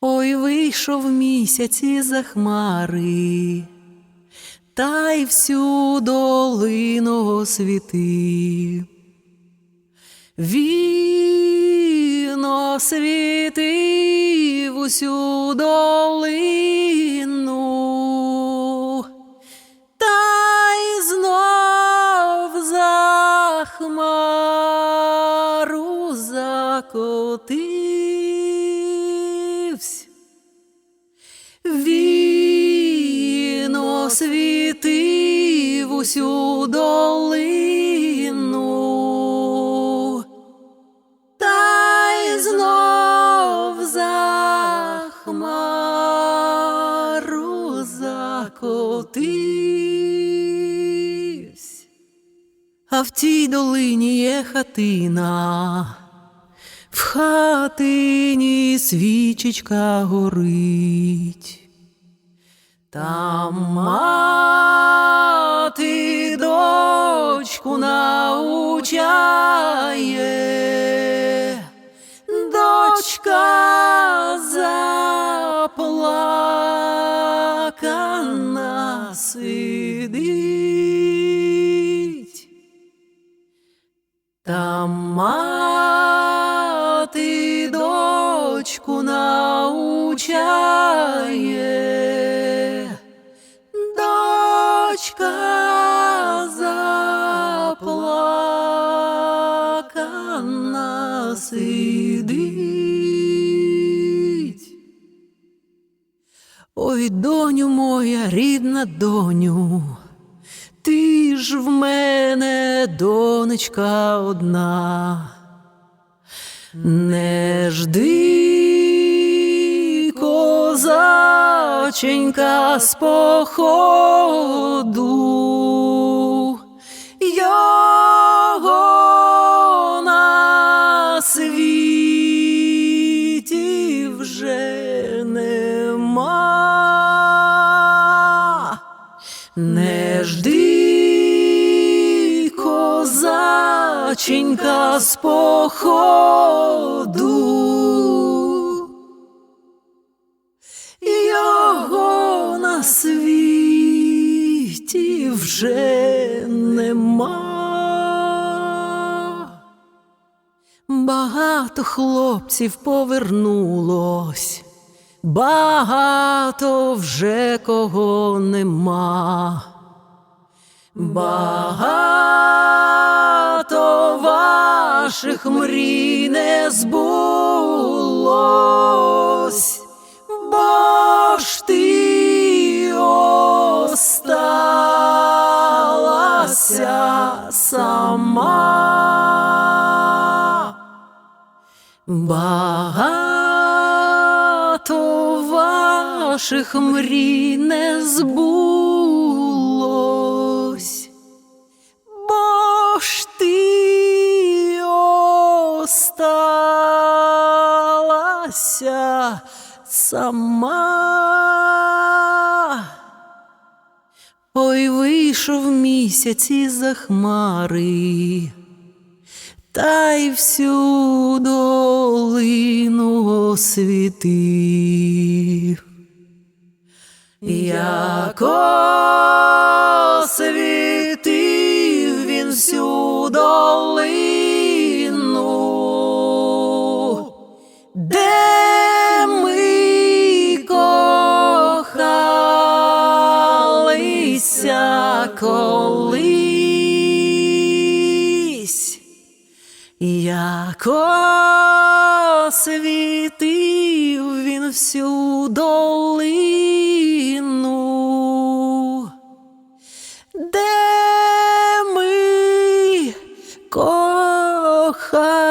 Ой, вийшов місяць із-за хмари, та й всю долину освітив. Він освітив усю долину, та й знов за хмару закотився. Освітив усю долину, та й знов за хмару закотився. А в тій долині є хатина. В хатині свічечка горить. Там мати дочку научає, дочка заплакана сидить. Там мати дочку научає, дочка заплакана сидить. Ой, доню моя, рідна доню, ти ж в мене донечка одна. Не жди, козаченька з походу, його на світі вже нема. Не жди, козаченька з походу. Вже нема. Багато хлопців повернулось, багато вже кого нема. Багато ваших мрій не збулось, бо ж ти Багато ваших мрій не збулось, бо ж ти осталася сама. Ой, вийшов місяць із-за хмари, та й всю долину освітив. Як освітив він всю долину, де ми кохалися колись. Як освітив він всю долину, де ми кохалися